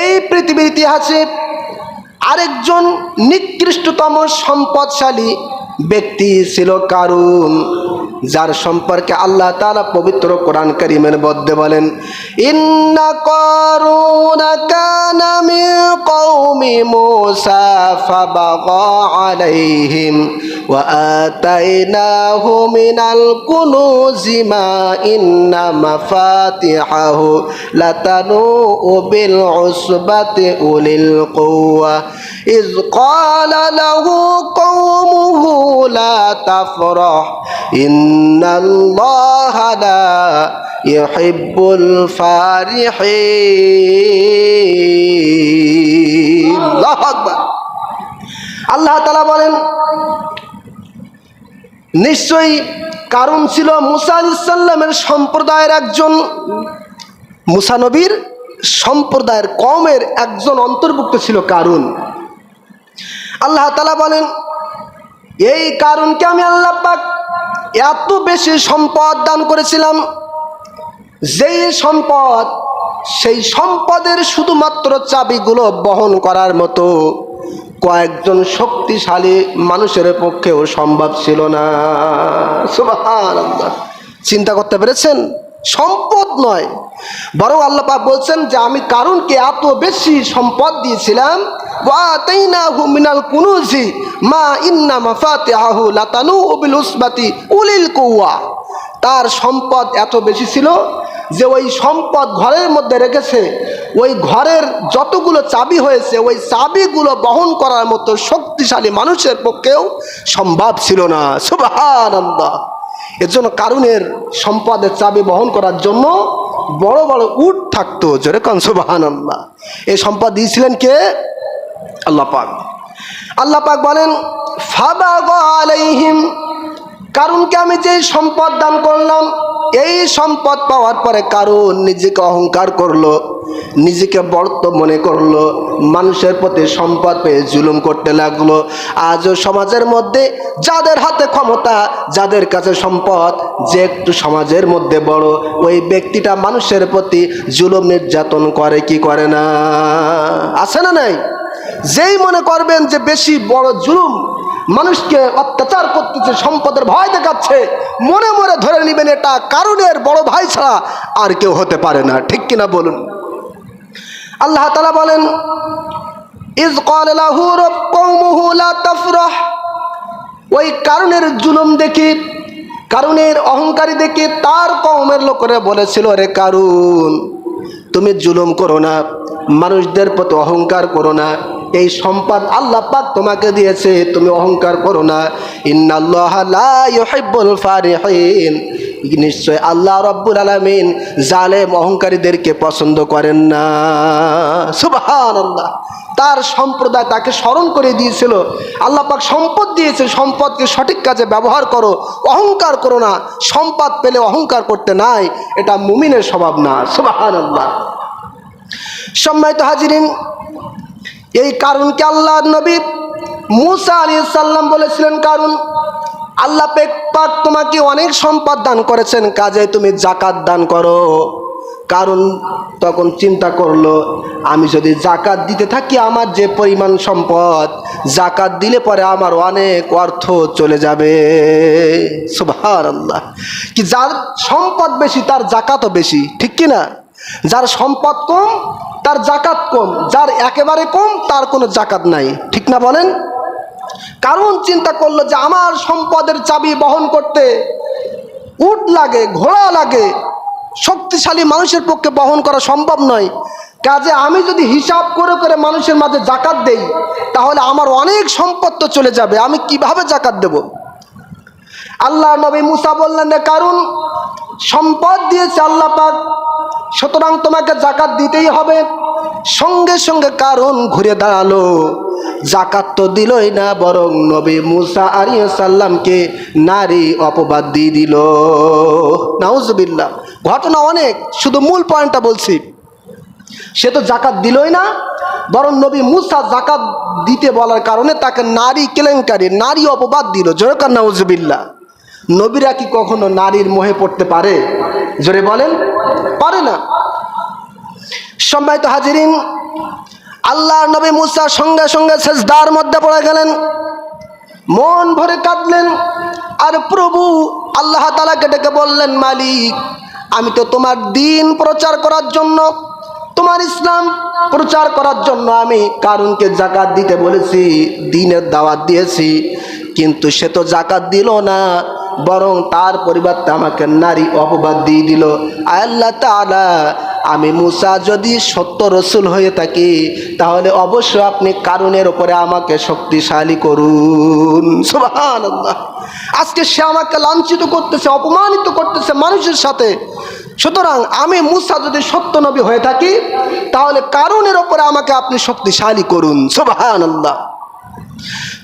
এই পৃথিবীর ইতিহাসে আরেকজন নিকৃষ্টতম সম্পদশালী ব্যক্তি ছিল কারুন, যার সম্পর্কে আল্লাহ তাআলা পবিত্র কোরআন করিমের মধ্যে বলেন, ইন্না কারুন কওমি মূসা ওয়া আতাইনাহু মিনাল কুনুজি মা ইন্না মাফাতিহাহু লাতানু বিল উসবাতি উলিল কুওয়া إذ قال له قومه لا تفرح إن الله لا يحب الفارحين الله أكبر আল্লাহ তালা বলেন নিশ্চয়ই কারণ ছিল মুসা আলাইসাল্লামের সম্প্রদায়ের একজন মুসানবীর সম্প্রদায়ের কমের একজন অন্তর্ভুক্ত ছিল কারণ আল্লাহ তালা বলেন, এই কারণকে আমি আল্লাহ পাক এত বেশি সম্পদ দান করেছিলাম, যেই সম্পদ, সেই সম্পদের শুধুমাত্র চাবিগুলো বহন করার মতো। কয়েকজন শক্তিশালী মানুষের পক্ষেও সম্ভব ছিল না। চিন্তা করতে পেরেছেন? সম্পদ নয়। বরং আল্লাহ বলছেন যে, আমি কারণকে এত বেশি সম্পদ দিয়েছিলাম কুনুজি, মা তার সম্পদ এত বেশি ছিল যে ওই সম্পদ ঘরের মধ্যে রেখেছে, ওই ঘরের যতগুলো চাবি হয়েছে, ওই চাবিগুলো বহন করার মতো শক্তিশালী মানুষের পক্ষেও সম্ভব ছিল না। সুবহানাল্লাহ। এর জন্য কারুনের সম্পদের চাবি বহন করার জন্য বড় বড় উট থাকতো, জোরে কন সুবহানাল্লাহ। এই সম্পদ দিয়েছিলেন কে? আল্লাহ পাক। আল্লাহ পাক বলেন, ফাবাগ আলাইহিম কারণকে আমি যে সম্পদ দান করলাম, এই সম্পদ পাওয়ার পরে কারণ নিজেকে অহংকার করল, নিজেকে বর্ত মনে করল, মানুষের প্রতি সম্পদ পেয়ে জুলুম করতে লাগল। আজও সমাজের মধ্যে যাদের হাতে ক্ষমতা, যাদের কাছে সম্পদ, যে একটু সমাজের মধ্যে বড়, ওই ব্যক্তিটা মানুষের প্রতি জুলুম নির্যাতন করে কি করে না? আছে না নাই? যেই মনে করবেন যে বেশি বড় জুলুম মানুষকে অত্যাচার করতেছে, সম্পদের ভয় দেখাচ্ছে, মনে মনে ধরে নেবেন এটা কারণের বড় ভাই ছাড়া আর কেউ হতে পারে না। ঠিক কিনা বলুন? আল্লাহ তালা বলেন, ইজ ওই কারণের জুলুম দেখি কারণের অহংকারী দেখে তার কৌমের লোকেরা বলেছিল, রে কারুন, তুমি জুলুম করো না, মানুষদের প্রতি অহংকার করো না। এই সম্পদ আল্লাহ পাক তোমাকে দিয়েছে, তুমি অহংকার করো না। ইন্নাল্লাহ লা ইউহিব্বুল ফারিহিন। নিশ্চয় আল্লাহ রব্বুল আলামিন জালেম অহংকারীদেরকে পছন্দ করেন না। সুবহানাল্লাহ। তার সম্প্রদায় তাকে স্মরণ করে দিয়েছিল। আল্লাহ পাক সম্পদ দিয়েছে, সম্পদকে সঠিক কাজে ব্যবহার করো। অহংকার করো না। সম্পদ পেলে অহংকার করতে নাই। এটা মুমিনের স্বভাব না। সুবহানাল্লাহ। সম্মানিত হাজিরিন এই কারণকে আল্লাহ নবী মুসা আলী সাল্লাম বলেছিলেন কারণ আল্লাহ পেক পাক তোমাকে অনেক সম্পদ দান করেছেন, কাজে তুমি জাকাত দান করো। কারণ তখন চিন্তা করল, আমি যদি জাকাত দিতে থাকি আমার যে পরিমাণ সম্পদ, জাকাত দিলে পরে আমার অনেক অর্থ চলে যাবে। সুভার আল্লাহ কি যার সম্পদ বেশি, তার জাকাতও বেশি, ঠিক কি না যার সম্পদ কম, তার জাকাত কম, যার একেবারে কম, তার কোনো জাকাত নাই। ঠিক না বলেন? কারণ চিন্তা করল যে আমার সম্পদের চাবি বহন করতে উট লাগে, ঘোড়া লাগে, শক্তিশালী মানুষের পক্ষে বহন করা সম্ভব নয়। কাজে আমি যদি হিসাব করে করে মানুষের মাঝে জাকাত দেই, তাহলে আমার অনেক সম্পদ তো চলে যাবে। আমি কীভাবে জাকাত দেব? আল্লাহ নবী মুসা বললেন, কারণ সম্পদ দিয়েছে আল্লাহ পাক, সুতরাং তোমাকে জাকাত দিতেই হবে। সঙ্গে সঙ্গে কারণ ঘুরে দাঁড়াল। জাকাত তো দিলই না, বরং নবী মুসা আলিয়া সাল্লামকে নারী অপবাদ দিয়ে দিল। নাউজবিল্লা ঘটনা অনেক, শুধু মূল পয়েন্টটা বলছি। সে তো জাকাত দিলই না, বরং নবী মুসা জাকাত দিতে বলার কারণে তাকে নারী কেলেঙ্কারি, নারী অপবাদ দিল। জোরকার নাউজবিল্লা নবীরা কি কখনো নারীর মোহে পড়তে পারে? জোরে বলেন, পারে না। সম্মানিত হাজিরিন, আল্লাহ নবী মুসা সঙ্গে সঙ্গে সেজদার মধ্যে পড়ে গেলেন। মন ভরে কাঁদলেন, আর প্রভু আল্লাহ তালাকে ডেকে বললেন, মালিক, আমি তো তোমার দিন প্রচার করার জন্য, তোমার ইসলাম প্রচার করার জন্য আমি কারুনকে জাকাত দিতে বলেছি, দিনের দাওয়াত দিয়েছি, কিন্তু সে তো জাকাত দিল না। বরং তার পরিবর্তে আমাকে নারী অপবাদ দিয়ে দিল। আল্লাহ তাআলা, আমি মুসা যদি সত্য রসুল হয়ে থাকি, তাহলে অবশ্য আপনি কারণের ওপরে আমাকে শক্তিশালী করুন। আজকে সে আমাকে লাঞ্ছিত করতেছে, অপমানিত করতেছে মানুষের সাথে। সুতরাং আমি মুসা যদি সত্য নবী হয়ে থাকি, তাহলে কারণের ওপরে আমাকে আপনি শক্তিশালী করুন। সুবহানাল্লাহ।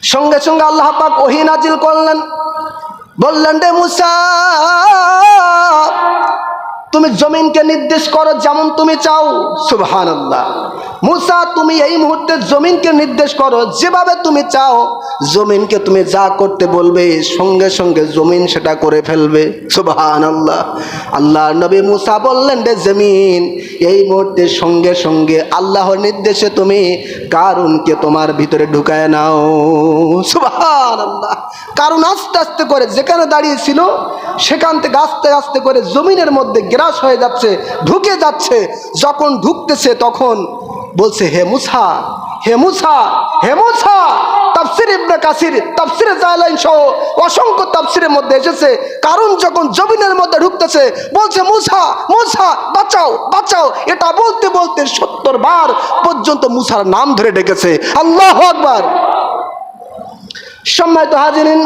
সঙ্গে সঙ্গে আল্লাহ পাক ওহী নাজিল করলেন। বললেন রে মুসা তুমি জমিনকে নির্দেশ করো যেমন তুমি চাও। সুবহান আল্লাহ মুসা, তুমি এই মুহূর্তে জমিনকে নির্দেশ করো, যেভাবে তুমি চাও, জমিনকে তুমি যা করতে বলবে, সঙ্গে সঙ্গে জমিন সেটা করে ফেলবে। সুবহান আল্লাহ আল্লাহ নবী মুসা বললেন, রে জমিন, এই মুহূর্তে সঙ্গে সঙ্গে আল্লাহর নির্দেশে তুমি কারুনকে তোমার ভিতরে ঢুকায় নাও। সুবহান আল্লাহ কারণ আস্তে আস্তে করে যেখানে দাঁড়িয়েছিল সেখান থেকে আস্তে আস্তে করে জমিনের মধ্যে গ্রাস হয়ে যাচ্ছে, ঢুকে যাচ্ছে। যখন ঢুকতেছে, তখন বলছে, হে মুসা হে মুসা হে মুসা। তাফসির ইবনে কাসির, তাফসিরে জালাইন সহ অসংখ্য তাফসিরের মধ্যে এসেছে। কারণ যখন জমিনের মধ্যে ঢুকতেছে, বলছে, মুসা মুসা, বাঁচাও বাঁচাও। এটা বলতে বলতে সত্তর বার পর্যন্ত মুসার নাম ধরে ডেকেছে। আল্লাহ আকবার। সম্মানিত হাজিরিন,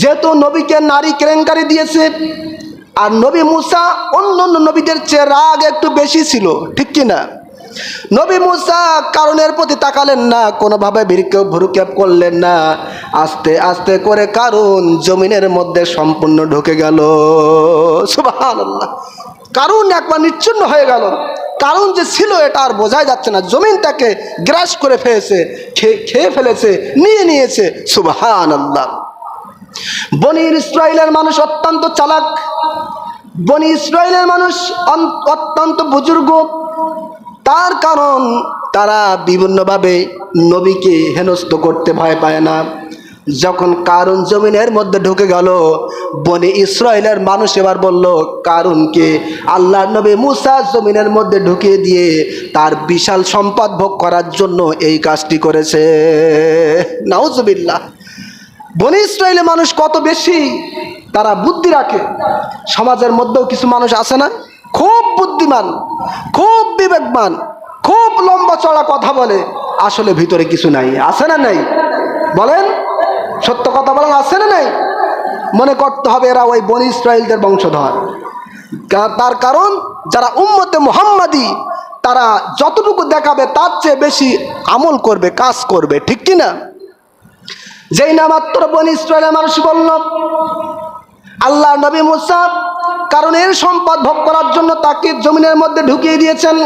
যেহেতু নবীকে নারী কেলেঙ্কারি দিয়েছে, আর নবী মুসা অন্য অন্য নবীদের চেয়ে রাগ একটু বেশি ছিল, ঠিক কি না নবী মুসা কারণের প্রতি তাকালেন না, কোনোভাবে ভিড়কে ভুরুক্ষেপ করলেন না। আস্তে আস্তে করে কারণ জমিনের মধ্যে সম্পূর্ণ ঢুকে গেল। সুবহানাল্লাহ। কারণ একবার নিচ্ছিন্ন হয়ে গেল। কারণ যে ছিল এটা আর বোঝাই যাচ্ছে না। জমিন তাকে গ্রাস করে ফেলেছে খেয়ে ফেলেছে, নিয়ে নিয়েছে। সুবহান আল্লাহ বনির ইসরায়েলের মানুষ অত্যন্ত চালাক। বনি ইসরায়েলের মানুষ অত্যন্ত বুজুর্গ। তার কারণ তারা বিভিন্নভাবে নবীকে হেনস্থ করতে ভয় পায় না। যখন কারুন জমিনের মধ্যে ঢুকে গেল, বনে ইসরায়েলের মানুষ এবার বলল, কারুনকে আল্লাহ নবী মুসা জমিনের মধ্যে ঢুকিয়ে দিয়ে তার বিশাল সম্পদ ভোগ করার জন্য এই কাজটি করেছে। নাউজবিল্লাহ। বনে ইসরায়েলের মানুষ কত বেশি তারা বুদ্ধি রাখে। সমাজের মধ্যেও কিছু মানুষ আছে না? খুব বুদ্ধিমান, খুব বিবেকমান খুব লম্বা চড়া কথা বলে, আসলে ভিতরে কিছু নাই। আছে না নাই? বলেন, সত্য কথা বলেন আছে না নাই? মনে করতে হবে এরা ওই বনি ইসরায়েলদের বংশধর। তার কারণ, যারা উম্মতে মোহাম্মদী, তারা যতটুকু দেখাবে, তার চেয়ে বেশি আমল করবে, কাজ করবে, ঠিক কি না? যেই না মাত্র বনি ইসরায়েলের মানুষ বলল, আল্লাহ নবী মুসা কারণ এর সম্পদ ভোগ করার জন্য তাকে জমিনের মধ্যে ঢুকিয়ে দিয়েছেন।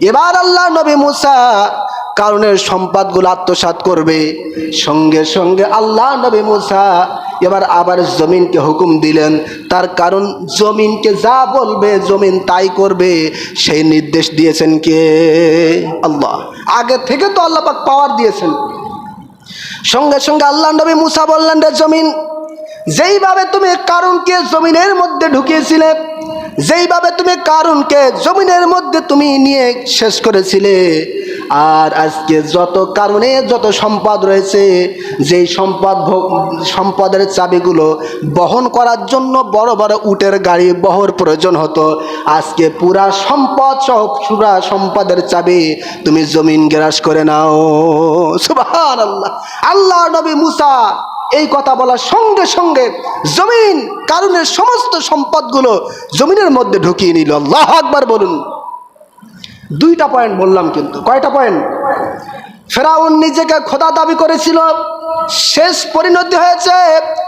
এবার আল্লাহ নবী মুসা কারণের সম্পদগুলো আত্মসাৎ করবে। সঙ্গে সঙ্গে আল্লাহ নবী মুসা এবার আবার জমিনকে হুকুম দিলেন। তার কারণ জমিনকে যা বলবে, জমিন তাই করবে। সেই নির্দেশ দিয়েছেন কে? আল্লাহ। আগে থেকে তো আল্লাহ পাক পাওয়ার দিয়েছেন। সঙ্গে সঙ্গে আল্লাহ নবী মুসা বললেন, রে জমিন যেইভাবে তুমি কারুনকে জমিনের মধ্যে ঢুকিয়েছিলে, যেইভাবে তুমি কারুনকে জমিনের মধ্যে তুমি নিয়ে শেষ করেছিলে, আর আজকে যত কারণে যত সম্পদ রয়েছে, যেই সম্পদ সম্পদের চাবিগুলো বহন করার জন্য বড় বড় উটের গাড়ি বহর প্রয়োজন হতো, আজকে পুরা সম্পদ সহ পুরা সম্পদের চাবি তুমি জমিন গ্রাস করে নাও। সুবহান আল্লাহ আল্লাহ নবী মুসা এই কথা বলার সঙ্গে সঙ্গে জমিন, কারণের সমস্ত সম্পদগুলো জমিনের মধ্যে ঢুকিয়ে নিল। আল্লাহ আকবার বলুন। দুইটা পয়েন্ট বললাম কিন্তু। কয়টা পয়েন্ট ফেরাউন নিজেকে খোদা দাবি করেছিল। শেষ পরিণতি হয়েছে,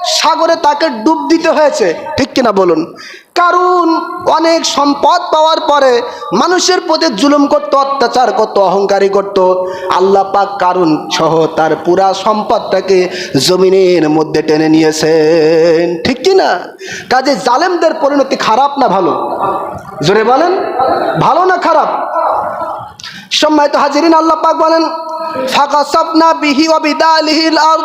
সাগরে তাকে ডুব দিতে হয়েছে। ঠিক কিনা বলুন। কারণ অনেক সম্পদ পাওয়ার পরে মানুষের প্রতি জুলুম করত, অত্যাচার করত, অহংকারী করত। আল্লাহ পাক কারণ সহ তার পুরা সম্পদটাকে জমিনের মধ্যে টেনে নিয়েছেন। ঠিক কি না? কাজে জালেমদের পরিণতি খারাপ না ভালো? জোরে বলেন? ভালো না খারাপ? সম্মানিত হাজিরিন, আল্লাহ পাক বলেন ফাঁকা সপনা বিহি ওয়াবিদালিহিল আর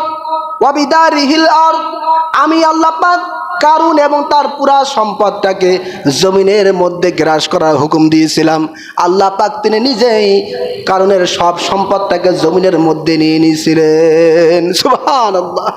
ওয়াবিদারিহিল আরদ। আমি আল্লাহ পাক কারুন এবং তার পুরা সম্পদটাকে জমিনের মধ্যে গ্রাস করার হুকুম দিয়েছিলাম। আল্লাহ পাক তিনি নিজেই কারণের সব সম্পদটাকে জমিনের মধ্যে নিয়ে নিয়েছিলেন। সুবহানাল্লাহ।